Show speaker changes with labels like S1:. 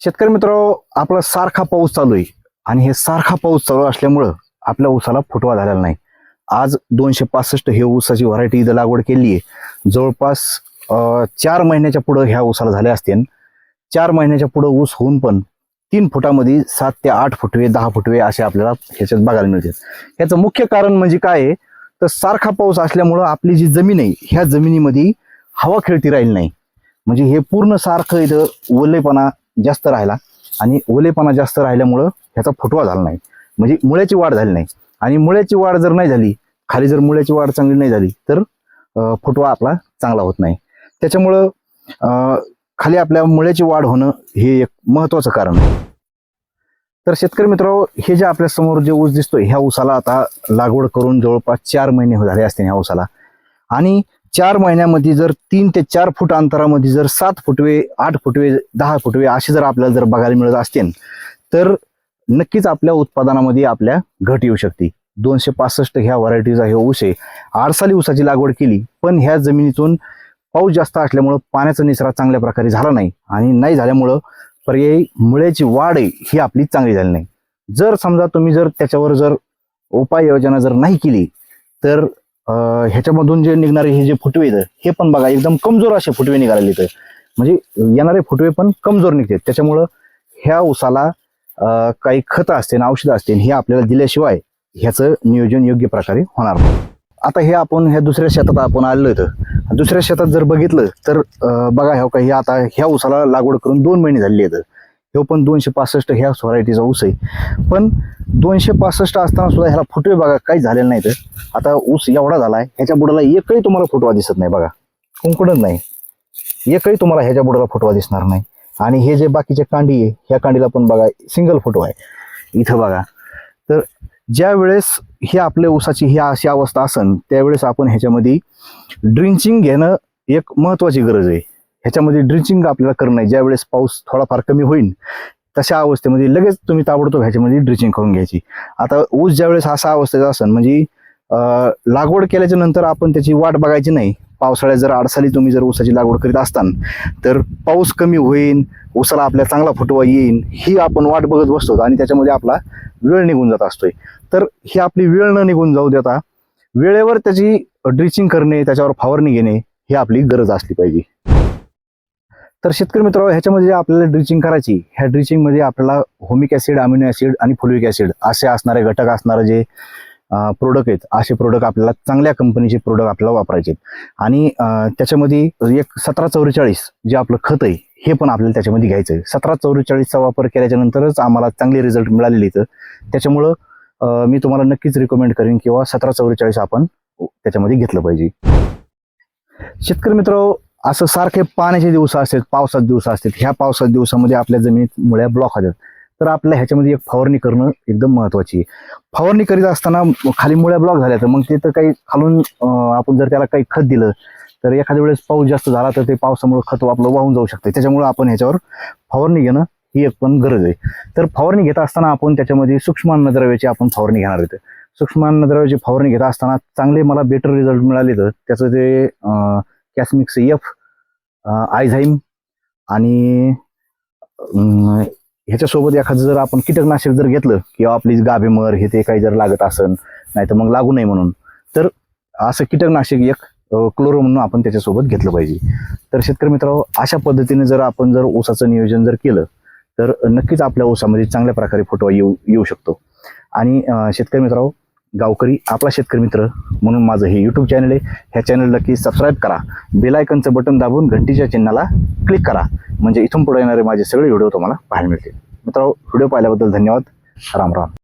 S1: शेतकरी मित्र आपला सारखा पाऊस चालू आहे आणि हे सारखा पाऊस चालू असल्यामुळं आपल्या ऊसाला फुटवा झालेला नाही. आज दोनशे पासष्ट हे ऊसाची व्हरायटी इथं लागवड केली आहे जवळपास चार महिन्याच्या पुढं ह्या ऊसाला झाल्या असतील चार महिन्याच्या पुढं ऊस होऊन पण तीन फुटामध्ये सात ते आठ फुटवे दहा फुटवे असे आपल्याला ह्याच्यात बघायला मिळतात. ह्याचं मुख्य कारण म्हणजे काय आहे? तर सारखा पाऊस असल्यामुळं आपली जी जमीन आहे ह्या जमिनीमध्ये हवा खेळती राहील नाही. म्हणजे हे पूर्ण सारखं इथं ओलेपणा जास्त राहिला आणि ओलेपणा जास्त राहिल्यामुळं ह्याचा फुटवा झाला नाही. म्हणजे मुळ्याची वाढ झाली नाही. आणि मुळ्याची वाढ जर नाही झाली खाली जर मुळ्याची वाढ चांगली नाही झाली तर फुटवा आपला चांगला होत नाही. त्याच्यामुळं खाली आपल्या मुळ्याची वाढ होणं हे एक महत्वाचं कारण आहे. तर शेतकरी मित्र हे जे आपल्यासमोर जे ऊस दिसतोय ह्या ऊसाला आता लागवड करून जवळपास चार महिने झाले असते ह्या ऊसाला. आणि चार महिन्यामध्ये जर तीन ते चार फूट अंतरामध्ये जर सात फुटवे आठ फुटवे दहा फुटवे असे जर आपल्याला जर बघायला मिळत असतील तर नक्कीच आपल्या उत्पादनामध्ये आपल्या घट येऊ शकते. दोनशे पासष्ट ह्या व्हरायटीचा हे ऊस आहे. आडसाली ऊसाची लागवड केली पण ह्या जमिनीतून पाऊस जास्त असल्यामुळं पाण्याचा निचरा चांगल्या प्रकारे झाला नाही आणि नाही झाल्यामुळं पर्यायी मुळ्याची वाढ आहे ही आपली चांगली झाली नाही. जर समजा तुम्ही जर त्याच्यावर जर उपाययोजना जर नाही केली तर ह्याच्यामधून जे निघणारे हे जे फुटवे आहेत हे पण बघा एकदम कमजोर असे फुटवे निघालेले इथं म्हणजे येणारे फुटवे पण कमजोर निघतात त्याच्यामुळं ह्या ऊसाला काही खतं असतील औषधं असतील हे आपल्याला दिल्याशिवाय ह्याचं नियोजन योग्य प्रकारे होणार नाही. आता हे आपण ह्या दुसऱ्या शेतात आपण आलेलो इथं. दुसऱ्या शेतात जर बघितलं तर बघा ह्या काही आता ह्या ऊसाला लागवड करून दोन महिने झालेली आहेत. ह्यो पण दोनशे पासष्ट ह्या व्हरायटीचा ऊस आहे. पण दोनशे पासष्ट असताना सुद्धा ह्याला फुटवे बघा काही नाही तर. आता ऊस एवढा झाला आहे ह्याच्या बुडाला एकही तुम्हाला फुटवा दिसत नाही बघा. कुंकडत नाही. एकही तुम्हाला ह्याच्या बुडाला फुटवा दिसणार नाही. आणि हे जे बाकीचे कांडी आहे ह्या कांडीला पण बघा सिंगल फुटवा आहे. इथं बघा. तर ज्या वेळेस हे आपल्या ऊसाची ही अशी अवस्था असन त्यावेळेस आपण ह्याच्यामध्ये ड्रिंचिंग घेणं एक महत्वाची गरज आहे. ह्याच्यामध्ये ड्रिचिंग आपल्याला करणं आहे. ज्या वेळेस पाऊस थोडाफार कमी होईल तशा अवस्थेमध्ये लगेच तुम्ही ताबडतोब ह्याच्यामध्ये ड्रिचिंग करून घ्यायची. आता ऊस ज्या वेळेस असा अवस्थेचा असन म्हणजे लागवड केल्याच्यानंतर आपण त्याची वाट बघायची नाही. पावसाळ्यात जर अडसाली तुम्ही जर ऊसाची लागवड करीत असतान तर पाऊस कमी होईल ऊसाला आपल्या चांगला फुटवा येईल ही आपण वाट बघत बसतो आणि त्याच्यामध्ये आपला वेळ निघून जात असतोय. तर ही आपली वेळ न निघून जाऊ देता वेळेवर त्याची ड्रिचिंग करणे त्याच्यावर फवारणी घेणे ही आपली गरज असली पाहिजे. तर शेतकरी मित्र ह्याच्यामध्ये जे आपल्याला ड्रिचिंग करायची ह्या ड्रिचिंगमध्ये आपल्याला होमिक ॲसिड अमिनो ॲसिड आणि फुलिक ॲसिड असे असणारे घटक असणारे जे प्रोडक्ट आहेत असे प्रोडक्ट आपल्याला चांगल्या कंपनीचे प्रोडक्ट आपल्याला वापरायचे आहेत. आणि त्याच्यामध्ये एक सतरा चौवेचाळीस जे आपलं खत आहे हे पण आपल्याला त्याच्यामध्ये घ्यायचं आहे. सतरा चौवेचाळीसचा वापर केल्याच्या नंतरच आम्हाला चांगले रिझल्ट मिळालेले इथं त्याच्यामुळं मी तुम्हाला नक्कीच रिकमेंड करेन किंवा सतरा चौवेचाळीस आपण त्याच्यामध्ये घेतलं पाहिजे. शेतकरी मित्र असं सारखे पाण्याचे दिवस असतात पावसात दिवस असतात. ह्या पावसात दिवसामध्ये आपल्या जमिनीत मुळ्या ब्लॉक होतात. तर आपल्या ह्याच्यामध्ये एक फवारणी करणं एकदम महत्वाची आहे. फवारणी करीत असताना खाली मुळ्या ब्लॉक झाल्या तर मग ते तर काही खालून आपण जर त्याला काही खत दिलं तर एखाद्या वेळेस पाऊस जास्त झाला तर ते पावसामुळे खत आपलं वाहून जाऊ शकतं. त्याच्यामुळे आपण ह्याच्यावर फवारणी घेणं ही एक पण गरज आहे. तर फवारणी घेत असताना आपण त्याच्यामध्ये सूक्ष्म अन्नद्रव्याची आपण फवारणी घेणार आहे सूक्ष्म अन्नद्रव्याची फवारणी घेत असताना चांगले मला बेटर रिझल्ट मिळाले तर त्याचं ते कॅसमिक्स एफ आयझाईम आणि ह्याच्यासोबत एखादं जर आपण कीटकनाशक जर घेतलं किंवा आपली गाभेमर हे ते काही जर लागत असन नाही तर मग लागू नये म्हणून तर असं कीटकनाशक एक क्लोरो म्हणून आपण त्याच्यासोबत घेतलं पाहिजे. तर शेतकरी मित्रांनो अशा पद्धतीने जर आपण जर ऊसाचं नियोजन जर केलं तर नक्कीच आपल्या ऊसामध्ये चांगल्या प्रकारे फोटो येऊ येऊ शकतो. आणि शेतकरी मित्रांनो गावकरी आपला शेतकरी मित्र म्हणून माझं हे यूट्यूब चॅनल आहे. ह्या चॅनल नक्की सबस्क्राईब करा. बेल आयकनचं बटन दाबून घंटीच्या चिन्हाला क्लिक करा. म्हणजे इथून पुढे येणारे माझे सगळे व्हिडिओ तुम्हाला पाहायला मिळतील. मित्रांनो व्हिडिओ पाहिल्याबद्दल धन्यवाद. राम राम.